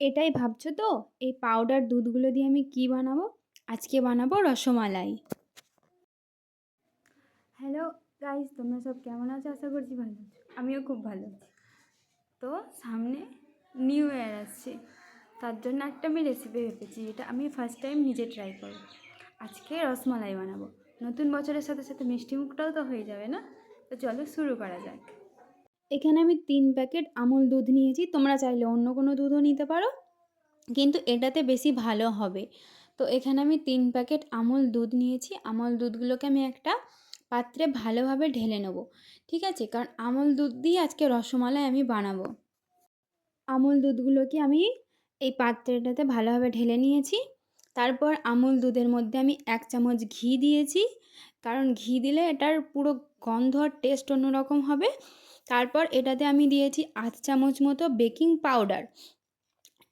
এটাই ভাবছ তো? এই পাউডার দুধগুলো দিয়ে আমি কি বানাবো? আজকে বানাবো রসমালাই। হ্যালো গাইস তোমরা সব কেমন আছো? আশা করছি ভালো আছো। আমিও খুব ভালো আছি। তো সামনে নিউ ইয়ার আসছে তার জন্য একটা আমি রেসিপি ভেবেছি, যেটা আমি ফার্স্ট টাইম নিজে ট্রাই করব। আজকে রসমালাই বানাবো। নতুন বছরের সাথে সাথে মিষ্টি মুখটাও তো হয়ে যাবে না? তো চলো শুরু করা যাক। এখানে আমি তিন প্যাকেট আমুল দুধ নিয়েছি, তোমরা চাইলে অন্য কোনো দুধও নিতে পারো। কিন্তু এটাতে বেশি ভালো হবে। তো এখানে আমি তিন প্যাকেট আমুল দুধ নিয়েছি, আমুল দুধগুলোকে আমি একটা পাত্রে ভালোভাবে ঢেলে নেব, ঠিক আছে? কারণ আমুল দুধ দিয়ে আজকে রসমালাই আমি বানাবো। আমুল দুধগুলোকে আমি এই পাত্রটাতে ভালোভাবে ঢেলে নিয়েছি। তারপর আমুল দুধের মধ্যে আমি এক চামচ ঘি দিয়েছি, কারণ ঘি দিলে এটার পুরো গন্ধ আর টেস্ট অন্যরকম হবে। তারপর এটাতে আমি দিয়েছি আধ চামচ মতো বেকিং পাউডার।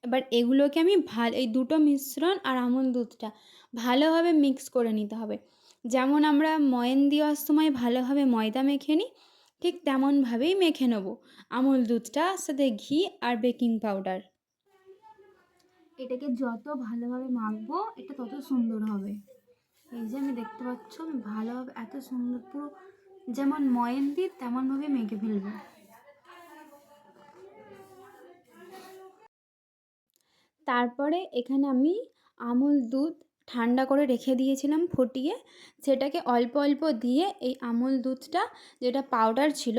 এবার এগুলোকে আমি ভালো, এই দুটো মিশ্রণ আর আমুল দুধটা ভালোভাবে মিক্স করে নিতে হবে। যেমন আমরা ময়ন দেওয়ার সময় ভালোভাবে ময়দা মেখে নিই, ঠিক তেমনভাবেই মেখে নেব আমুল দুধটা, সাথে ঘি আর বেকিং পাউডার। এটাকে যত ভালোভাবে মাখবো এটা তত সুন্দর হবে। এই যে আমি দেখতে পাচ্ছ আমি ভালোভাবে এত সুন্দর পুরো যেমন ময়ন দিই তেমনভাবে মেখে ফেলব। তারপরে এখানে আমি আমুল দুধ ঠান্ডা করে রেখে দিয়েছিলাম ফুটিয়ে। সেটাকে অল্প অল্প দিয়ে এই আমুল দুধটা যেটা পাউডার ছিল,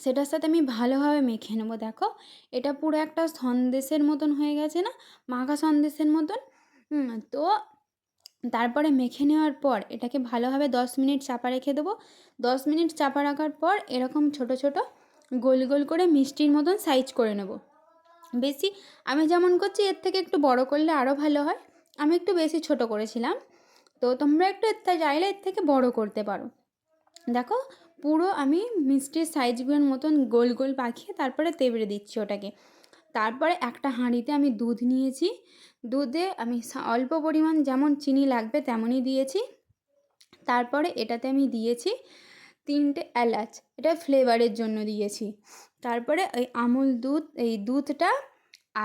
সেটার সাথে আমি ভালোভাবে মেখে নেব। দেখো, এটা পুরো একটা সন্দেশের মতন হয়ে গেছে না? মাখা সন্দেশের মতন? তো তারপরে মেখে নেওয়ার পর এটাকে ভালোভাবে দশ মিনিট চাপা রেখে দেবো। দশ মিনিট চাপা রাখার পর এরকম ছোট ছোট গোল গোল করে মিষ্টির মতন সাইজ করে নেব। বেশি আমি যেমন করছি, এর থেকে একটু বড় করলে আরও ভালো হয়। আমি একটু বেশি ছোট করেছিলাম। তো তোমরা একটু এর থেকে, চাইলে এর থেকে বড় করতে পারো। দেখো, পুরো আমি মিষ্টির সাইজগুলোর মতন গোল গোল পাখিয়ে তারপরে তেবড়ে দিচ্ছি ওটাকে। তারপরে একটা হাঁড়িতে আমি দুধ নিয়েছি। দুধে আমি অল্প পরিমাণ যেমন চিনি লাগবে তেমনই দিয়েছি। তারপরে এটাতে আমি দিয়েছি তিনটে এলাচ, এটা ফ্লেভারের জন্য দিয়েছি। তারপরে ওই আমুল দুধ, এই দুধটা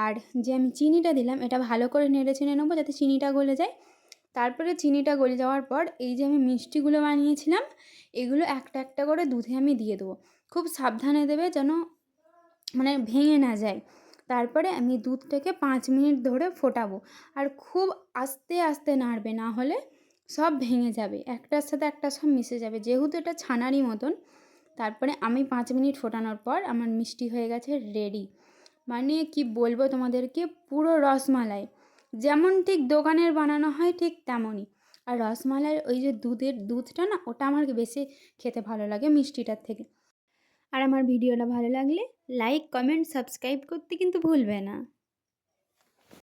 আর যে আমি চিনিটা দিলাম, এটা ভালো করে নেড়ে চেড়ে নেব যাতে চিনিটা গলে যায়। তারপরে চিনিটা গলে যাওয়ার পর এই যে আমি মিষ্টিগুলো বানিয়েছিলাম, এগুলো একটা একটা করে দুধে আমি দিয়ে দেবো। খুব সাবধানে দেবে যেন মানে ভেঙে না যায়। তারপরে আমি দুধটাকে পাঁচ মিনিট ধরে ফোটাবো। আর খুব আস্তে আস্তে নাড়বে, না হলে সব ভেঙে যাবে। একটার সাথে একটা সব মিশে যাবে। যেহেতু এটা ছানারই মতন, তারপরে আমি পাঁচ মিনিট ফোটানোর পর আমার মিষ্টি হয়ে গেছে রেডি মানে কি বলব তোমাদেরকে, পুরো রসমালাই। যেমন ঠিক দোকানের বানানো হয় ঠিক তেমনই। আর রসমালাইয়ের ওই যে দুধের দুধটা না, ওটা আমার বেশি খেতে ভালো লাগে মিষ্টিটার থেকে। আর আমার ভিডিওটা ভালো লাগলে লাইক কমেন্ট সাবস্ক্রাইব করতে কিন্তু ভুলবে না।